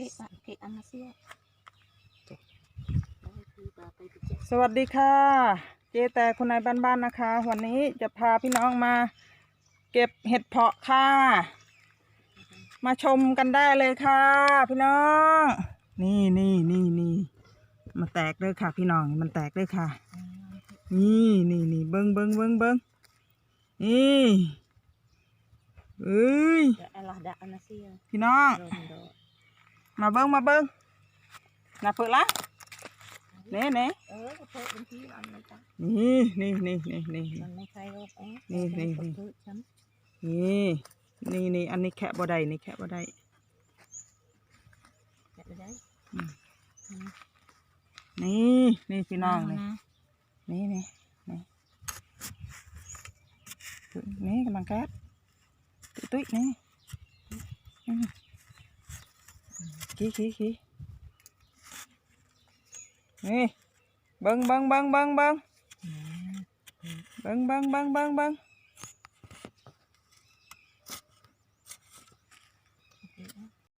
kệ bạn kệ ăn nó xưa Đây, thì bà phải bị chết. สวัสดีค่ะ เจแต่คนในบ้านๆนะคะ วันนี้จะพาพี่น้องมา เก็บเห็ดเพาะค่ะ มาชมกันได้เลยค่ะ พี่น้อง นี่นี่นี่นี่มาแตกเลยค่ะ พี่น้องมันแตกเลยค่ะ นี่นี่นี่เบิ้งเบิ้งเบิ้งเบิ้งนี่เอ้ย Đã là đã ăn nó xưa พี่น้อง rồi rồi มาเบิ้งมาเบิ้งน่าเปิดละเน่เน่ ờ có thể đến khi ăn nó chắc นี่นี่นี่นี่นี่มันไม่ใช่โรคแอ๊นี่นี่นี่นี่นี่นี่อันนี้แคะบ่ได้นี่แคะบ่ได้แกะไปได้นี่นี่พี่น้องนี่นี่นี่นี่นี่กำลังแก๊สตุ้ยนี่ ขี้ขี้ขี้นี่เบิ้งเบิ้งเบิ้งเบิ้งเบิ้งเบิ้งเบิ้งเบิ้งเบิ้งเบิ้ง